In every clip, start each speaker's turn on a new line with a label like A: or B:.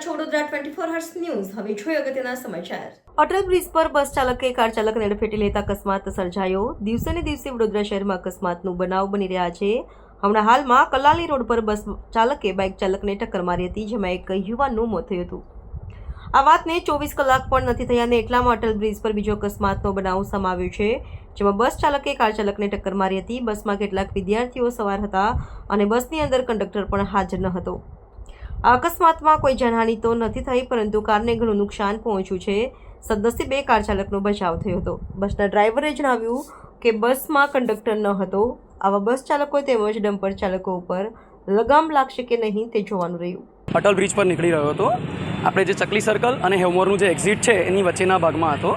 A: Twenty four hers news હવે જોઈએ અગત્યના સમાચાર.
B: અટલ બ્રિજ પર બસ ચાલકે, કાર ચાલકને અડફેટે લેતા અકસ્માત સર્જાયો. દિવસે ને દિવસે વડોદરા શહેરમાં અકસ્માતનું બનાવ બની રહ્યા છે. હમણાં હાલમાં કલાલી રોડ પર બસ ચાલકે, બાઇક ચાલકને ટક્કર મારી હતી, જેમાં એક યુવાનનું મોત થયું હતું. આ વાતને ચોવીસ કલાક પણ નથી થયા અને એટલામાં અટલ બ્રિજ પર બીજો અકસ્માતનો બનાવ સમાવ્યો છે, જેમાં બસ ચાલકે, કાર ચાલકને ટક્કર મારી હતી. બસમાં કેટલાક વિદ્યાર્થીઓ સવાર હતા અને બસની અંદર કંડક્ટર પણ હાજર ન હતો. આ અકસ્માતમાં કોઈ જાનહાનિ તો નથી થઈ, પરંતુ કારને ઘણું નુકસાન પહોંચ્યું છે. સદનસીબે કાર ચાલકનો બચાવ થયો હતો. બસના ડ્રાઈવરે જણાવ્યું કે બસમાં કંડક્ટર ન હતો. આવા બસ ચાલકો તેમજ ડમ્પર ચાલકો ઉપર લગામ લાગશે કે નહીં તે જોવાનું રહ્યું.
C: અટલ બ્રિજ પર નીકળી રહ્યો હતો. આપણે જે ચકલી સર્કલ અને હેવમોરનું જે એક્ઝિટ છે, એની વચ્ચેના ભાગમાં હતો.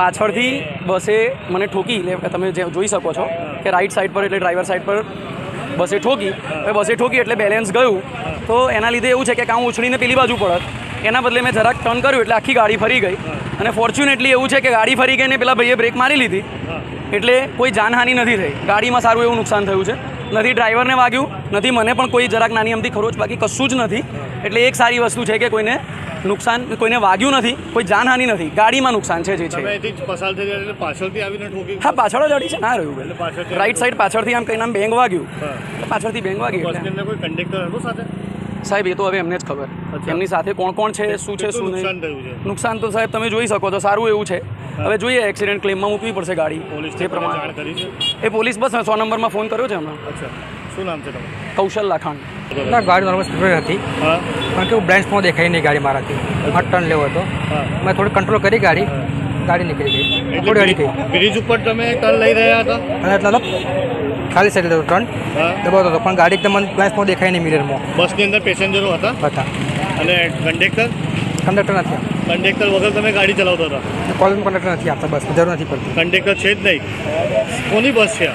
C: પાછળથી બસે મને ઠોકી, એટલે તમે જે જોઈ શકો છો કે રાઈટ સાઈડ પર એટલે ડ્રાઈવર સાઈડ પર બસે ઠોકી. હવે બસે ઠોકી એટલે બેલેન્સ ગયું. તો એના લીધે એવું છે કે કાં ઉછળીને પેલી બાજુ પડત. એના બદલે મેં જરાક ટર્ન કર્યું એટલે આખી ગાડી ફરી ગઈ. અને ફોર્ચ્યુનેટલી એવું છે કે ગાડી ફરી ગઈને પેલા ભાઈએ બ્રેક મારી લીધી. એટલે કોઈ જાનહાનિ નથી થઈ. ગાડીમાં સારું એવું નુકસાન થયું છે. નથી ડ્રાઈવરને વાગ્યું નથી મને પણ કોઈ જરાક નાની અમથી ખરોચ બાકી કશું જ નથી. એટલે એક સારી વસ્તુ છે કે કોઈને નુકસાન કોઈને વાગ્યું નથી કોઈ જાનહાનિ નથી. ગાડીમાં નુકસાન છે જે છે. હા પાછળ જ અડી છે ના રહ્યું રાઈટ સાઈડ પાછળથી આમ કઈ નામ બેંગ વાગ્યું. પાછળથી બેંગ વાગી એટલે. સાહેબ એ તો હવે એમને જ ખબર. એમની સાથે કોણ કોણ છે શું છે શું નહીં. નુકસાન તો સાહેબ તમે જોઈ શકો છો સારું એવું છે. હવે જોઈએ એક્સિડન્ટ ક્લેમમાં મૂકવી પડશે ગાડી.
D: પોલીસ
C: જે પ્રમાણે. એ પોલીસ બસ સો નંબરમાં ફોન કર્યો છે હમણાં.
D: શું નામ છે
C: કૌશલ લાખાણ.
E: ના ગાડી નોર્મલ સ્પીડ હતી.
D: હા.
E: કારણ કે હું બ્લાઇન્ડ સ્પોટ દેખાઈ નહીં ગાડી મારાથી. મારે ટર્ન લેવો હતો મેં થોડી કંટ્રોલ કરી ગાડી. ગાડી નીકળી ગઈ. થોડી અડી થઈ
D: બ્રિજ- ઉપર તમે ટર્ન લઈ રહ્યા હતા?
E: અને એટલે ખાલી સાઈડ હતો ટર્ન દબાવતો હતો. પણ ગાડી એકદમ ગ્લાસમાં દેખાય નહીં મિરરમાં.
D: બસની અંદર પેસેન્જરો હતા?
E: હતા.
D: અને કંડક્ટર
E: કંડક્ટર નથી.
D: કંડક્ટર વગર તમે ગાડી ચલાવતા હતા?
E: કોલેજમાં કંડક્ટર નથી આપતા બસ જરૂર નથી પડતી.
D: કંડક્ટર છે જ નહીં. કોની બસ છે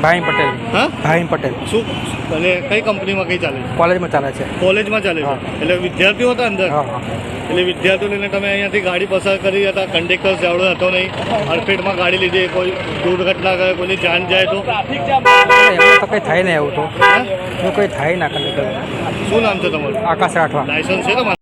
E: ભાઈ પટેલ.
D: હા?
E: ભાઈ પટેલ.
D: શું અને કઈ કંપનીમાં કઈ ચાલે
E: કોલેજમાં ચાલે છે.
D: કોલેજમાં ચાલે છે. એટલે વિદ્યાર્થીઓ હતા અંદર?
E: હા.
D: એટલે વિદ્યાર્થીઓને લઈને તમે અહીંયાથી ગાડી પસાર કરી હતા. કંડક્ટર જાવડો હતો નહીં. અડફેટમાં ગાડી લીધી. કોઈ દુર્ઘટના કરે કોઈની જાન જાય તો?
E: એમાં તો કંઈ થાય નહીં એવું તો. કંઈ થાય ના કંડક્ટર
D: શું નામ છે તમારું?
E: આકાશ રાઠવા.
D: લાયસન્સ છે તમારું?